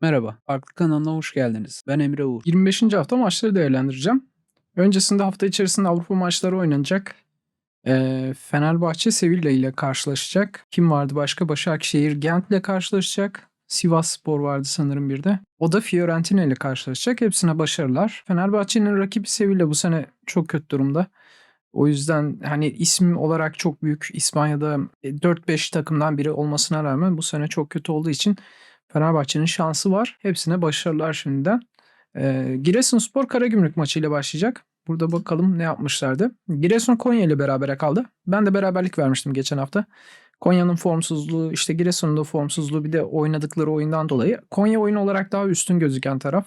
Merhaba, Farklı kanalına hoş geldiniz. Ben Emre Uğur. 25. hafta maçları değerlendireceğim. Öncesinde hafta içerisinde Avrupa maçları oynanacak. Ee, Fenerbahçe Sevilla ile karşılaşacak. Kim vardı başka? Başakşehir Gent ile karşılaşacak. Sivas Spor vardı sanırım bir de. O da Fiorentina ile karşılaşacak. Hepsine başarılar. Fenerbahçe'nin rakibi Sevilla bu sene çok kötü durumda. O yüzden hani isim olarak çok büyük İspanya'da 4-5 takımdan biri olmasına rağmen bu sene çok kötü olduğu için Fenerbahçe'nin şansı var. Hepsine başarılar şimdiden. Ee, Giresunspor Karagümrük maçıyla başlayacak. Burada bakalım ne yapmışlardı. Giresun Konya ile berabere kaldı. Ben de beraberlik vermiştim geçen hafta. Konya'nın formsuzluğu, işte Giresun'un da formsuzluğu bir de oynadıkları oyundan dolayı. Konya oyun olarak daha üstün gözüken taraf.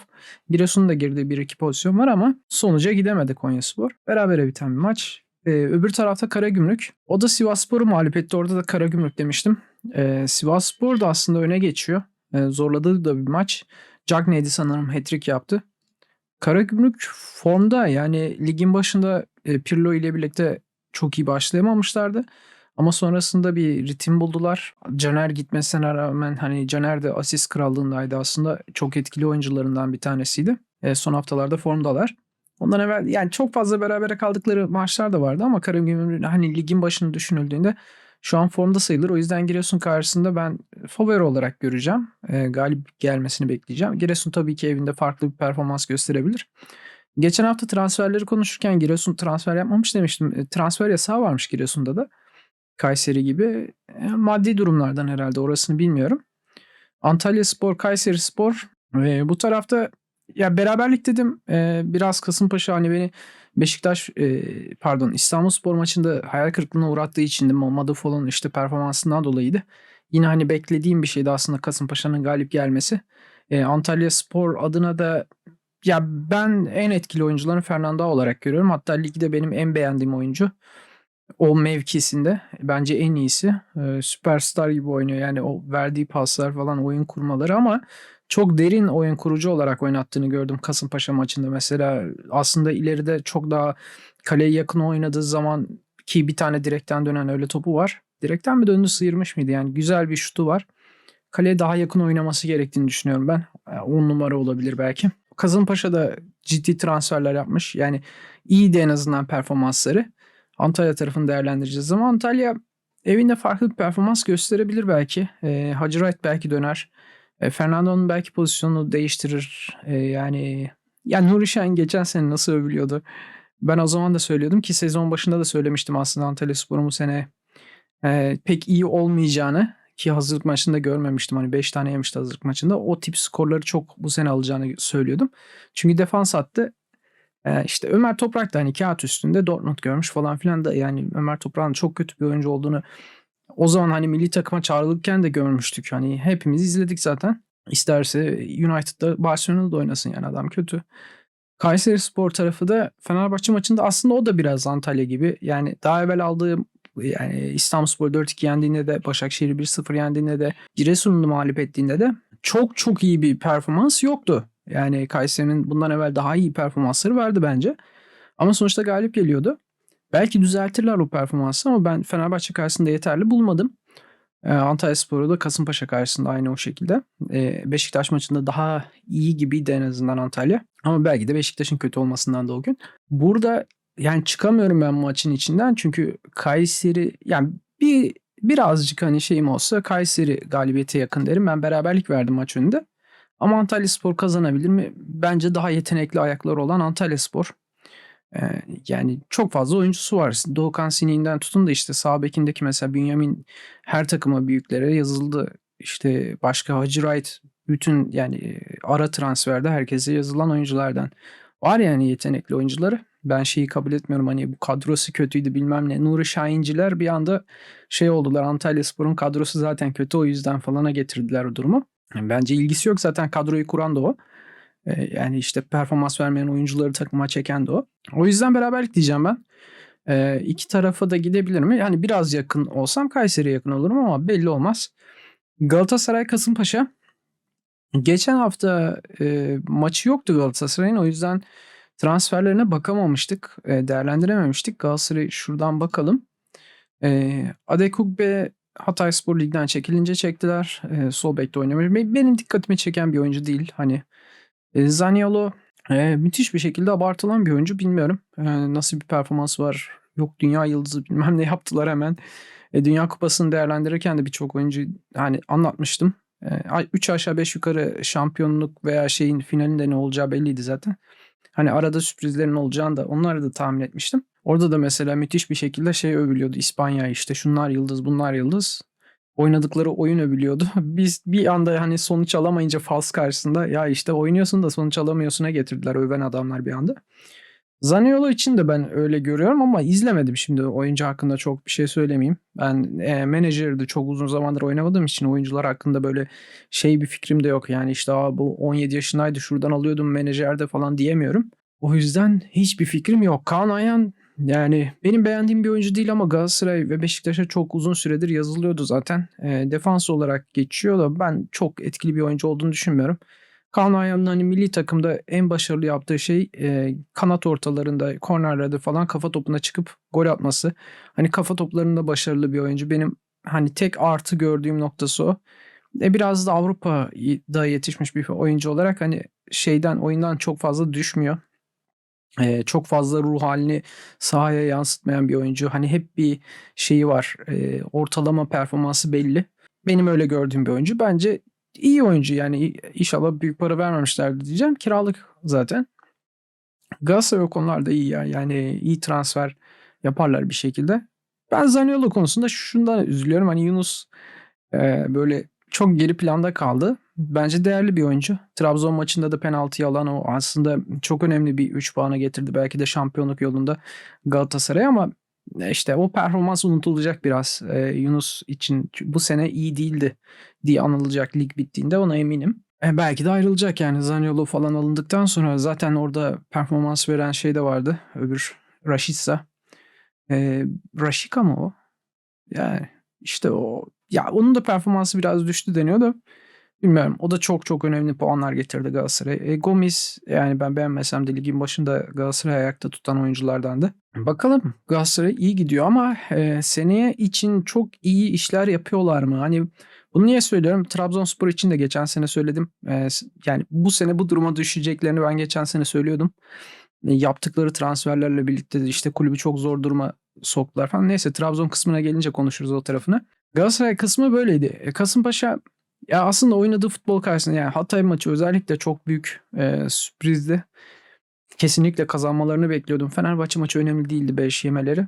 Giresun'un da girdiği bir iki pozisyon var ama sonuca gidemedi Konyaspor. Berabere biten bir maç. Ee, öbür tarafta Karagümrük. O da Sivasspor'u mağlup etti. Orada da Karagümrük demiştim. Ee, Sivasspor da aslında öne geçiyor. Ee, zorladığı da bir maç. Cagney'di sanırım hat-trick yaptı. Karagümrük formda yani ligin başında e, Pirlo ile birlikte çok iyi başlayamamışlardı. Ama sonrasında bir ritim buldular. Caner gitmesine rağmen hani Caner de asist krallığındaydı aslında. Çok etkili oyuncularından bir tanesiydi. E, son haftalarda formdalar. Ondan evvel yani çok fazla berabere kaldıkları maçlar da vardı ama Karagümrük hani ligin başını düşünüldüğünde şu an formda sayılır. O yüzden Giresun karşısında ben favori olarak göreceğim. E, galip gelmesini bekleyeceğim. Giresun tabii ki evinde farklı bir performans gösterebilir. Geçen hafta transferleri konuşurken Giresun transfer yapmamış demiştim. E, transfer yasağı varmış Giresun'da da. Kayseri gibi. E, maddi durumlardan herhalde orasını bilmiyorum. Antalya Spor, Kayseri Spor. E, bu tarafta ya beraberlik dedim. E, biraz Kasımpaşa hani beni Beşiktaş e, pardon İstanbulspor maçında hayal kırıklığına uğrattığı için de Madufol'un işte performansından dolayıydı. Yine hani beklediğim bir şeydi aslında Kasımpaşa'nın galip gelmesi. E, Antalya Spor adına da ya ben en etkili oyuncuların Fernando olarak görüyorum. Hatta ligde benim en beğendiğim oyuncu. O mevkisinde bence en iyisi. E, süperstar gibi oynuyor. Yani o verdiği paslar falan oyun kurmaları ama çok derin oyun kurucu olarak oynattığını gördüm Kasımpaşa maçında mesela. Aslında ileride çok daha kaleye yakın oynadığı zaman ki bir tane direkten dönen öyle topu var. Direkten mi döndü sıyırmış mıydı? Yani güzel bir şutu var. Kaleye daha yakın oynaması gerektiğini düşünüyorum ben. 10 numara olabilir belki. Kasımpaşa da ciddi transferler yapmış. Yani iyi de en azından performansları. Antalya tarafını değerlendireceğiz ama Antalya evinde farklı bir performans gösterebilir belki. E, Hacı Wright belki döner. E, Fernando'nun belki pozisyonunu değiştirir. E, yani yani Nuri Şahin geçen sene nasıl övülüyordu. Ben o zaman da söylüyordum ki sezon başında da söylemiştim aslında Antalya Spor'un bu sene e, pek iyi olmayacağını ki hazırlık maçında görmemiştim. Hani 5 tane yemişti hazırlık maçında. O tip skorları çok bu sene alacağını söylüyordum. Çünkü defans attı. E, işte Ömer Toprak da hani kağıt üstünde Dortmund görmüş falan filan da yani Ömer Toprak'ın çok kötü bir oyuncu olduğunu o zaman hani milli takıma çağrılırken de görmüştük. Hani hepimiz izledik zaten. İsterse United'da Barcelona'da da oynasın yani adam kötü. Kayseri Spor tarafı da Fenerbahçe maçında aslında o da biraz Antalya gibi. Yani daha evvel aldığı yani İstanbulspor 4-2 yendiğinde de Başakşehir 1-0 yendiğinde de Giresun'u mağlup ettiğinde de çok çok iyi bir performans yoktu. Yani Kayseri'nin bundan evvel daha iyi performansları vardı bence. Ama sonuçta galip geliyordu. Belki düzeltirler o performansı ama ben Fenerbahçe karşısında yeterli bulmadım. Ee, Antalya Spor'u da Kasımpaşa karşısında aynı o şekilde. Ee, Beşiktaş maçında daha iyi gibiydi en azından Antalya. Ama belki de Beşiktaş'ın kötü olmasından da o gün. Burada yani çıkamıyorum ben maçın içinden çünkü Kayseri yani bir birazcık hani şeyim olsa Kayseri galibiyete yakın derim. Ben beraberlik verdim maç önünde. Ama Antalya Spor kazanabilir mi? Bence daha yetenekli ayakları olan Antalya Spor. Ee, yani çok fazla oyuncusu var. Doğukan Sini'nden tutun da işte sağ bekindeki mesela Bünyamin her takıma büyüklere yazıldı. İşte başka Hacı Wright bütün yani ara transferde herkese yazılan oyunculardan. Var yani yetenekli oyuncuları. Ben şeyi kabul etmiyorum hani bu kadrosu kötüydü bilmem ne. Nuri Şahinciler bir anda şey oldular Antalya Spor'un kadrosu zaten kötü o yüzden falana getirdiler o durumu. Bence ilgisi yok zaten kadroyu kuran da o. Ee, yani işte performans vermeyen oyuncuları takıma çeken de o. O yüzden beraberlik diyeceğim ben. Ee, iki tarafa da gidebilir mi? Yani biraz yakın olsam Kayseri'ye yakın olurum ama belli olmaz. Galatasaray Kasımpaşa. Geçen hafta e, maçı yoktu Galatasaray'ın o yüzden transferlerine bakamamıştık. E, değerlendirememiştik. Galatasaray şuradan bakalım. E, Adekugbe Hatayspor ligden çekilince çektiler. Eee, sol bekte oynamıyor. Be benim dikkatimi çeken bir oyuncu değil. Hani, eee, Zaniolo, eee, müthiş bir şekilde abartılan bir oyuncu. Bilmiyorum, eee, nasıl bir performansı var. Yok dünya yıldızı bilmem ne yaptılar hemen. Eee, Dünya Kupası'nı değerlendirirken de birçok oyuncu hani anlatmıştım. Eee, ay 3 aşağı 5 yukarı şampiyonluk veya şeyin finalinde ne olacağı belliydi zaten. Hani arada sürprizlerin olacağını da onları da tahmin etmiştim. Orada da mesela müthiş bir şekilde şey övülüyordu. İspanya işte şunlar yıldız, bunlar yıldız. Oynadıkları oyun övülüyordu. Biz bir anda hani sonuç alamayınca Fals karşısında ya işte oynuyorsun da sonuç alamıyorsun'a getirdiler öven adamlar bir anda. Zaniolo için de ben öyle görüyorum ama izlemedim şimdi oyuncu hakkında çok bir şey söylemeyeyim. Ben eee, menajeri çok uzun zamandır oynamadığım için oyuncular hakkında böyle şey bir fikrim de yok. Yani işte Aa, bu 17 yaşındaydı şuradan alıyordum menajerde falan diyemiyorum. O yüzden hiçbir fikrim yok. Kaan Ayhan yani benim beğendiğim bir oyuncu değil ama Galatasaray ve Beşiktaş'a çok uzun süredir yazılıyordu zaten. Eee, defans olarak geçiyor da ben çok etkili bir oyuncu olduğunu düşünmüyorum. Kaan Ayhan'ın hani milli takımda en başarılı yaptığı şey eee, kanat ortalarında, kornerlerde falan kafa topuna çıkıp gol atması. Hani kafa toplarında başarılı bir oyuncu. Benim hani tek artı gördüğüm noktası o. E biraz da Avrupa'da yetişmiş bir oyuncu olarak hani şeyden oyundan çok fazla düşmüyor. Eee, çok fazla ruh halini sahaya yansıtmayan bir oyuncu. Hani hep bir şeyi var. Eee, ortalama performansı belli. Benim öyle gördüğüm bir oyuncu. Bence iyi oyuncu yani inşallah büyük para vermemişlerdir diyeceğim. Kiralık zaten. Galatasaray o konularda iyi ya. Yani iyi transfer yaparlar bir şekilde. Ben Zaniolo konusunda şundan üzülüyorum. Hani Yunus eee, böyle çok geri planda kaldı. Bence değerli bir oyuncu. Trabzon maçında da penaltıyı alan o aslında çok önemli bir 3 puana getirdi. Belki de şampiyonluk yolunda Galatasaray ama işte o performans unutulacak biraz. Eee, Yunus için bu sene iyi değildi diye anılacak lig bittiğinde ona eminim. E, belki de ayrılacak yani Zaniolo falan alındıktan sonra zaten orada performans veren şey de vardı. Öbür Rashica. Eee, Rashica mı o? Yani işte o ya onun da performansı biraz düştü deniyor da bilmiyorum. O da çok çok önemli puanlar getirdi Galatasaray'a. E, Gomis yani ben beğenmesem de ligin başında Galatasaray ayakta tutan oyunculardandı. Bakalım Galatasaray iyi gidiyor ama e, seneye için çok iyi işler yapıyorlar mı? Hani bunu niye söylüyorum? Trabzonspor için de geçen sene söyledim. E, yani bu sene bu duruma düşeceklerini ben geçen sene söylüyordum. E, yaptıkları transferlerle birlikte de işte kulübü çok zor duruma soktular falan. Neyse Trabzon kısmına gelince konuşuruz o tarafını. Galatasaray kısmı böyleydi. E, Kasımpaşa ya aslında oynadığı futbol karşısında yani Hatay maçı özellikle çok büyük e, sürprizdi. Kesinlikle kazanmalarını bekliyordum. Fenerbahçe maçı önemli değildi 5 yemeleri.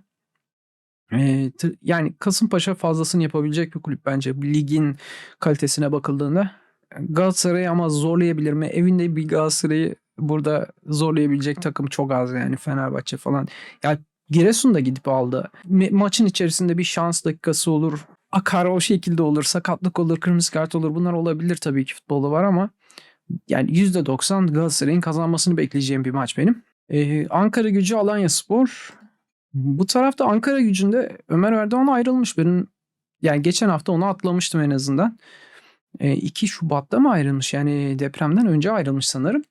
E, yani Kasımpaşa fazlasını yapabilecek bir kulüp bence ligin kalitesine bakıldığında. Galatasaray ama zorlayabilir mi? Evinde bir Galatasaray'ı burada zorlayabilecek takım çok az yani Fenerbahçe falan. Ya Giresun da gidip aldı. Maçın içerisinde bir şans dakikası olur. Akar o şekilde olur. Sakatlık olur. Kırmızı kart olur. Bunlar olabilir tabii ki futbolda var ama yani %90 Galatasaray'ın kazanmasını bekleyeceğim bir maç benim. Ee, Ankara gücü Alanya Spor. Bu tarafta Ankara gücünde Ömer Erdoğan ayrılmış. Benim yani geçen hafta onu atlamıştım en azından. Ee, 2 Şubat'ta mı ayrılmış? Yani depremden önce ayrılmış sanırım.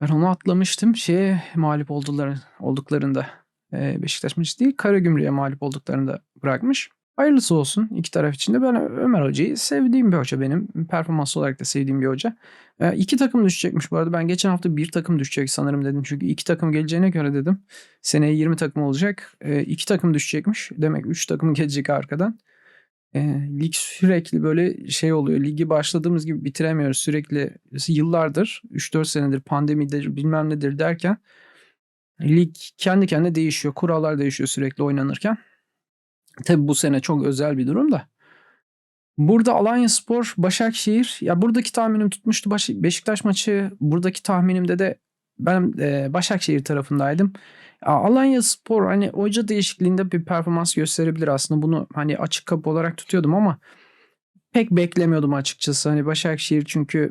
Ben onu atlamıştım. Şeye mağlup oldular, olduklarında Beşiktaş maçı değil Karagümrük'e mağlup olduklarında bırakmış. Hayırlısı olsun iki taraf için de. Ben Ömer Hoca'yı sevdiğim bir hoca benim. Performans olarak da sevdiğim bir hoca. E, iki takım düşecekmiş bu arada. Ben geçen hafta bir takım düşecek sanırım dedim. Çünkü iki takım geleceğine göre dedim. Seneye 20 takım olacak. E, iki takım düşecekmiş. Demek 3 takım gelecek arkadan. E, lig sürekli böyle şey oluyor. Ligi başladığımız gibi bitiremiyoruz. Sürekli yıllardır 3-4 senedir pandemidir bilmem nedir derken lig kendi kendine değişiyor. Kurallar değişiyor sürekli oynanırken. Tabi bu sene çok özel bir durum da. Burada Alanya Spor, Başakşehir. Ya buradaki tahminim tutmuştu. Beşiktaş maçı buradaki tahminimde de ben e, Başakşehir tarafındaydım. Ya Alanya Spor hani hoca değişikliğinde bir performans gösterebilir aslında. Bunu hani açık kapı olarak tutuyordum ama pek beklemiyordum açıkçası. Hani Başakşehir çünkü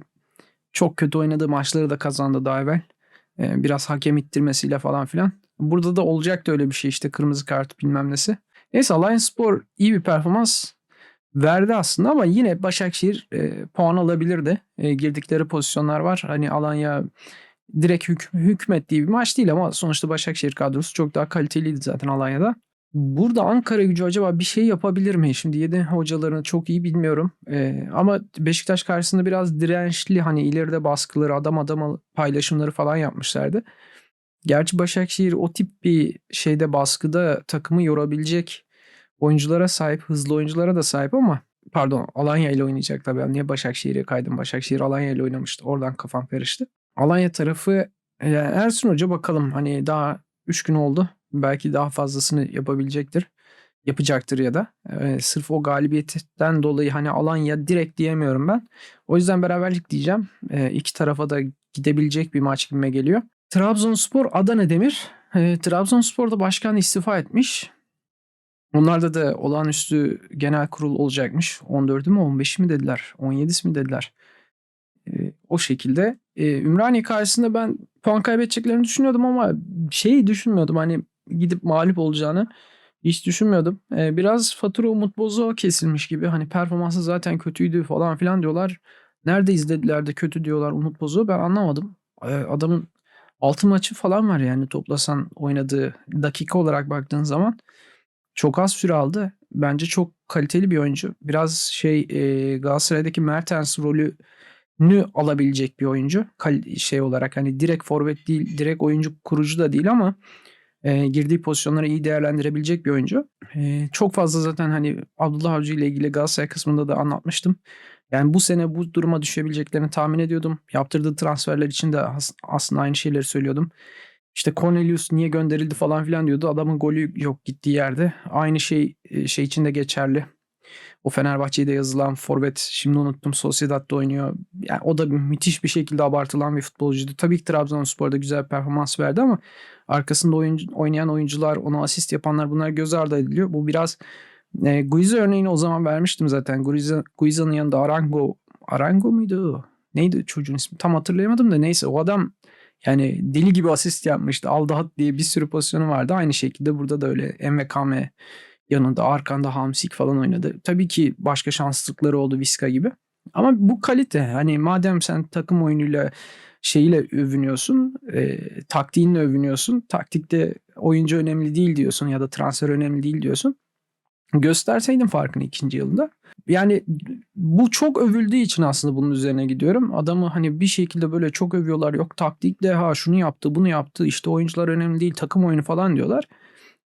çok kötü oynadığı maçları da kazandı daha evvel. E, biraz hakem ittirmesiyle falan filan. Burada da olacaktı öyle bir şey işte kırmızı kart bilmem nesi. Neyse Alanyaspor iyi bir performans verdi aslında ama yine Başakşehir e, puan alabilirdi. E, girdikleri pozisyonlar var. Hani Alanya direkt hük hükmettiği bir maç değil ama sonuçta Başakşehir kadrosu çok daha kaliteliydi zaten Alanya'da. Burada Ankara acaba bir şey yapabilir mi? Şimdi yedi hocalarını çok iyi bilmiyorum. Ee, ama Beşiktaş karşısında biraz dirençli hani ileride baskıları adam adama paylaşımları falan yapmışlardı. Gerçi Başakşehir o tip bir şeyde baskıda takımı yorabilecek oyunculara sahip, hızlı oyunculara da sahip ama pardon Alanya ile oynayacak tabii. Niye Başakşehir'e kaydım? Başakşehir Alanya ile oynamıştı. Oradan kafam karıştı. Alanya tarafı e, Ersun Hoca bakalım hani daha 3 gün oldu. Belki daha fazlasını yapabilecektir. Yapacaktır ya da. E, sırf o galibiyetten dolayı hani Alanya direkt diyemiyorum ben. O yüzden beraberlik diyeceğim. E, iki tarafa da gidebilecek bir maç gibime geliyor. Trabzonspor Adana Demir. E, Trabzonspor'da başkan istifa etmiş. Onlarda da olağanüstü genel kurul olacakmış. 14'ü mü 15'i mi dediler? 17'si mi dediler? E, o şekilde. E, Ümraniye karşısında ben puan kaybedeceklerini düşünüyordum ama şeyi düşünmüyordum hani gidip mağlup olacağını hiç düşünmüyordum. E, biraz fatura umut bozuğu kesilmiş gibi hani performansı zaten kötüydü falan filan diyorlar. Nerede izlediler de kötü diyorlar umut bozuğu ben anlamadım. E, adamın 6 maçı falan var yani toplasan oynadığı dakika olarak baktığın zaman çok az süre aldı. Bence çok kaliteli bir oyuncu. Biraz şey e, Galatasaray'daki Mertens rolü nü alabilecek bir oyuncu. Kal- şey olarak hani direkt forvet değil, direkt oyuncu kurucu da değil ama e, girdiği pozisyonları iyi değerlendirebilecek bir oyuncu. E, çok fazla zaten hani Abdullah Avcı ile ilgili Galatasaray kısmında da anlatmıştım. Yani bu sene bu duruma düşebileceklerini tahmin ediyordum. Yaptırdığı transferler için de as- aslında aynı şeyleri söylüyordum. İşte Cornelius niye gönderildi falan filan diyordu. Adamın golü yok gittiği yerde. Aynı şey şey için de geçerli. O Fenerbahçe'de yazılan forvet şimdi unuttum Sociedad'da oynuyor. Yani o da müthiş bir şekilde abartılan bir futbolcuydu. Tabii ki Trabzonspor'da güzel performans verdi ama arkasında oyuncu, oynayan oyuncular, ona asist yapanlar bunlar göz ardı ediliyor. Bu biraz e, Guiza örneğini o zaman vermiştim zaten. Guiza, Guiza'nın yanında Arango Arango muydu? Neydi çocuğun ismi? Tam hatırlayamadım da neyse o adam yani deli gibi asist yapmıştı. Aldahat diye bir sürü pozisyonu vardı. Aynı şekilde burada da öyle MVKM yanında arkanda Hamsik falan oynadı. Tabii ki başka şanssızlıkları oldu Viska gibi. Ama bu kalite hani madem sen takım oyunuyla şeyiyle övünüyorsun, e, taktiğinle övünüyorsun. Taktikte oyuncu önemli değil diyorsun ya da transfer önemli değil diyorsun. Gösterseydin farkını ikinci yılında. Yani bu çok övüldüğü için aslında bunun üzerine gidiyorum. Adamı hani bir şekilde böyle çok övüyorlar. Yok taktikle ha şunu yaptı bunu yaptı işte oyuncular önemli değil takım oyunu falan diyorlar.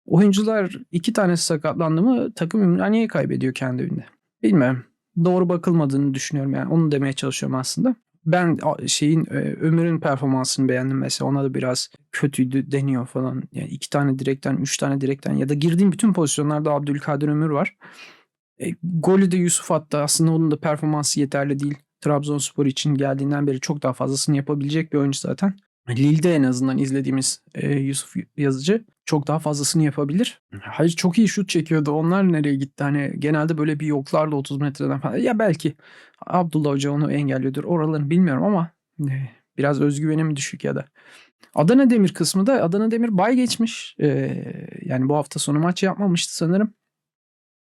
Oyuncular iki tanesi sakatlandı mı takım Ümraniye'yi kaybediyor kendi evinde. Bilmem. Doğru bakılmadığını düşünüyorum yani onu demeye çalışıyorum aslında. Ben şeyin Ömür'ün performansını beğendim mesela ona da biraz kötüydü deniyor falan. Yani iki tane direkten, üç tane direkten ya da girdiğim bütün pozisyonlarda Abdülkadir Ömür var. E, golü de Yusuf attı. Aslında onun da performansı yeterli değil. Trabzonspor için geldiğinden beri çok daha fazlasını yapabilecek bir oyuncu zaten. Lille'de en azından izlediğimiz e, Yusuf Yazıcı çok daha fazlasını yapabilir. Hayır çok iyi şut çekiyordu. Onlar nereye gitti? Hani genelde böyle bir yoklarla 30 metreden falan. Ya belki Abdullah Hoca onu engelliyordur. Oralarını bilmiyorum ama e, biraz özgüvenim düşük ya da. Adana Demir kısmı da Adana Demir bay geçmiş. E, yani bu hafta sonu maç yapmamıştı sanırım.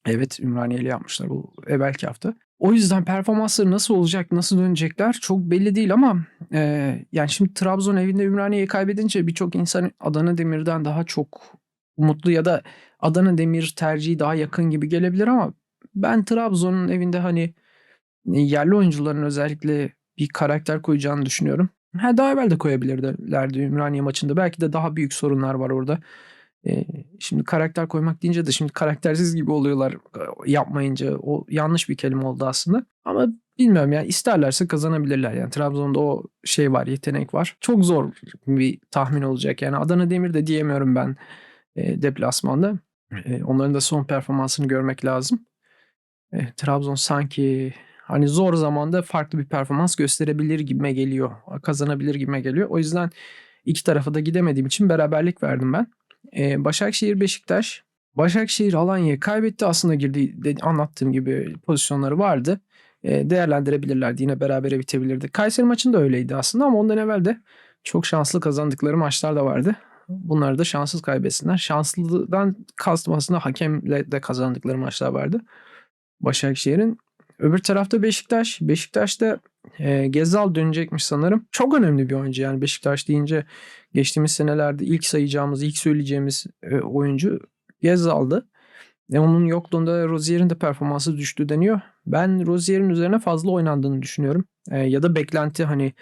Evet Ümraniye'li yapmışlar bu evvelki hafta. O yüzden performansları nasıl olacak, nasıl dönecekler çok belli değil ama e, yani şimdi Trabzon evinde Ümraniye'yi kaybedince birçok insan Adana Demir'den daha çok umutlu ya da Adana Demir tercihi daha yakın gibi gelebilir ama ben Trabzon'un evinde hani yerli oyuncuların özellikle bir karakter koyacağını düşünüyorum. Ha, daha evvel de koyabilirlerdi Ümraniye maçında. Belki de daha büyük sorunlar var orada. Şimdi karakter koymak deyince de şimdi karaktersiz gibi oluyorlar yapmayınca. O yanlış bir kelime oldu aslında. Ama bilmiyorum yani isterlerse kazanabilirler. Yani Trabzon'da o şey var, yetenek var. Çok zor bir tahmin olacak. Yani Adana Demir de diyemiyorum ben e, deplasmanda. E, onların da son performansını görmek lazım. E, Trabzon sanki hani zor zamanda farklı bir performans gösterebilir gibime geliyor. Kazanabilir gibime geliyor. O yüzden iki tarafa da gidemediğim için beraberlik verdim ben. Ee, Başakşehir Beşiktaş. Başakşehir Alanya'yı kaybetti. Aslında girdiği de, anlattığım gibi pozisyonları vardı. Ee, değerlendirebilirlerdi. Yine berabere bitebilirdi. Kayseri maçında öyleydi aslında ama ondan evvel de çok şanslı kazandıkları maçlar da vardı. Bunları da şanssız kaybetsinler. Şanslıdan kastım aslında hakemle de kazandıkları maçlar vardı. Başakşehir'in. Öbür tarafta Beşiktaş. Beşiktaş'ta e, Gezal dönecekmiş sanırım. Çok önemli bir oyuncu yani Beşiktaş deyince geçtiğimiz senelerde ilk sayacağımız, ilk söyleyeceğimiz e, oyuncu Gezzal'dı. E, onun yokluğunda Rozier'in de performansı düştü deniyor. Ben Rozier'in üzerine fazla oynandığını düşünüyorum. E, ya da beklenti hani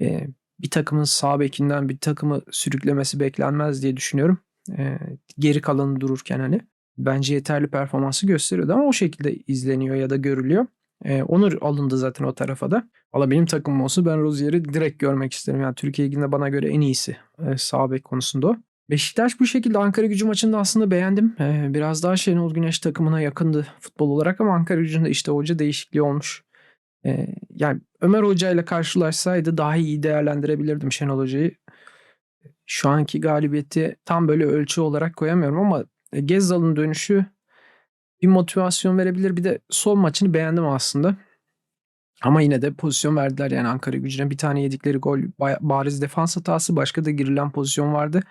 e, bir takımın sağ bekinden bir takımı sürüklemesi beklenmez diye düşünüyorum. E, geri kalanı dururken hani bence yeterli performansı gösteriyordu ama o şekilde izleniyor ya da görülüyor. E, Onur alındı zaten o tarafa da. Valla benim takımım olsa ben Rozier'i direkt görmek isterim. Yani Türkiye Ligi'nde bana göre en iyisi e, sağ bek konusunda o. Beşiktaş bu şekilde Ankara gücü maçında aslında beğendim. Ee, biraz daha Şenol Güneş takımına yakındı futbol olarak ama Ankara gücünde işte hoca değişikliği olmuş. Ee, yani Ömer Hoca ile karşılaşsaydı daha iyi değerlendirebilirdim Şenol Hoca'yı. Şu anki galibiyeti tam böyle ölçü olarak koyamıyorum ama Gezzal'ın dönüşü bir motivasyon verebilir. Bir de sol maçını beğendim aslında. Ama yine de pozisyon verdiler yani Ankara gücüne. Bir tane yedikleri gol bariz defans hatası. Başka da girilen pozisyon vardı.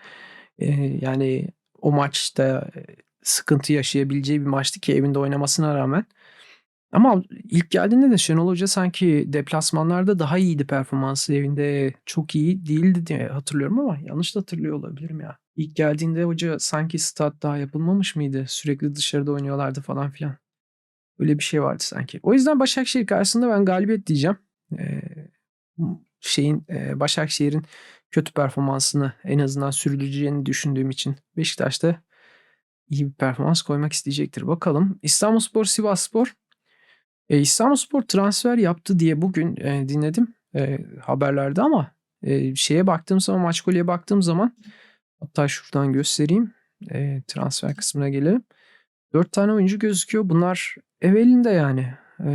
Ee, yani o maçta e, sıkıntı yaşayabileceği bir maçtı ki evinde oynamasına rağmen. Ama ilk geldiğinde de Şenol Hoca sanki deplasmanlarda daha iyiydi performansı. Evinde çok iyi değildi diye hatırlıyorum ama yanlış da hatırlıyor olabilirim ya. İlk geldiğinde hoca sanki stat daha yapılmamış mıydı? Sürekli dışarıda oynuyorlardı falan filan. Öyle bir şey vardı sanki. O yüzden Başakşehir karşısında ben galibiyet diyeceğim. Ee, şeyin e, Başakşehir'in kötü performansını en azından sürdüreceğini düşündüğüm için Beşiktaş'ta iyi bir performans koymak isteyecektir. Bakalım. İstanbulspor, Sivasspor. E, İstanbulspor transfer yaptı diye bugün e, dinledim e, haberlerde ama e, şeye baktığım zaman maç golüye baktığım zaman hatta şuradan göstereyim. E, transfer kısmına gelelim. Dört tane oyuncu gözüküyor. Bunlar ev elinde yani. E,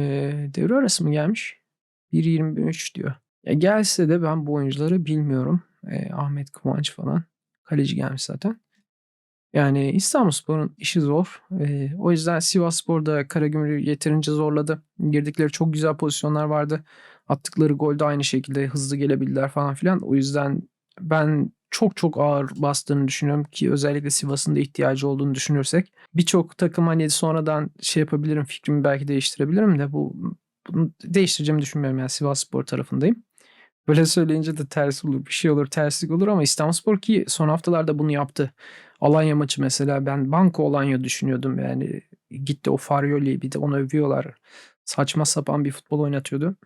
devre arası mı gelmiş? 1.23 diyor. Ya gelse de ben bu oyuncuları bilmiyorum. E, Ahmet Kıvanç falan. Kaleci gelmiş zaten. Yani İstanbulspor'un işi zor. E, o yüzden Sivasspor'da Karagümrük'ü yeterince zorladı. Girdikleri çok güzel pozisyonlar vardı. Attıkları golde aynı şekilde hızlı gelebildiler falan filan. O yüzden ben çok çok ağır bastığını düşünüyorum ki özellikle Sivas'ın da ihtiyacı olduğunu düşünürsek. Birçok takım hani sonradan şey yapabilirim fikrimi belki değiştirebilirim de bu bunu değiştireceğimi düşünmüyorum yani Sivasspor tarafındayım. Böyle söyleyince de ters olur bir şey olur terslik olur ama İstanbulspor ki son haftalarda bunu yaptı. Alanya maçı mesela ben Banko Alanya düşünüyordum yani gitti o Farioli'yi bir de onu övüyorlar. Saçma sapan bir futbol oynatıyordu.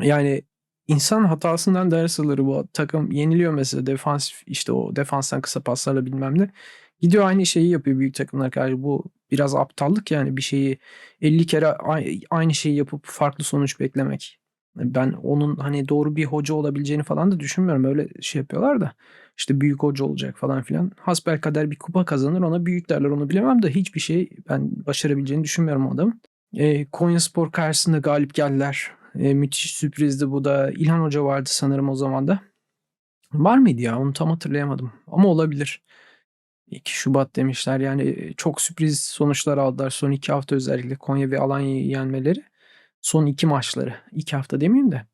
Yani insan hatasından ders alır bu takım yeniliyor mesela defans işte o defanstan kısa paslarla bilmem ne. Gidiyor aynı şeyi yapıyor büyük takımlar karşı. Bu biraz aptallık yani bir şeyi 50 kere aynı şeyi yapıp farklı sonuç beklemek. Ben onun hani doğru bir hoca olabileceğini falan da düşünmüyorum. Öyle şey yapıyorlar da işte büyük hoca olacak falan filan. Hasbelkader bir kupa kazanır ona büyük derler onu bilemem de hiçbir şey ben başarabileceğini düşünmüyorum o adamın. E, Konyaspor karşısında galip geldiler. E, müthiş sürprizdi bu da. İlhan Hoca vardı sanırım o zaman da. Var mıydı ya onu tam hatırlayamadım ama olabilir. 2 Şubat demişler yani çok sürpriz sonuçlar aldılar son iki hafta özellikle Konya ve Alanya'yı yenmeleri. Son iki maçları. iki hafta demeyeyim de.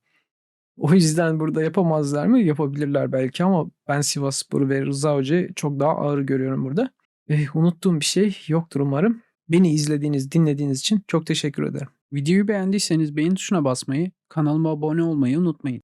O yüzden burada yapamazlar mı? Yapabilirler belki ama ben Sivasspor'u ve Rıza Hoca'yı çok daha ağır görüyorum burada. Eh, unuttuğum bir şey yoktur umarım. Beni izlediğiniz, dinlediğiniz için çok teşekkür ederim. Videoyu beğendiyseniz beğen tuşuna basmayı, kanalıma abone olmayı unutmayın.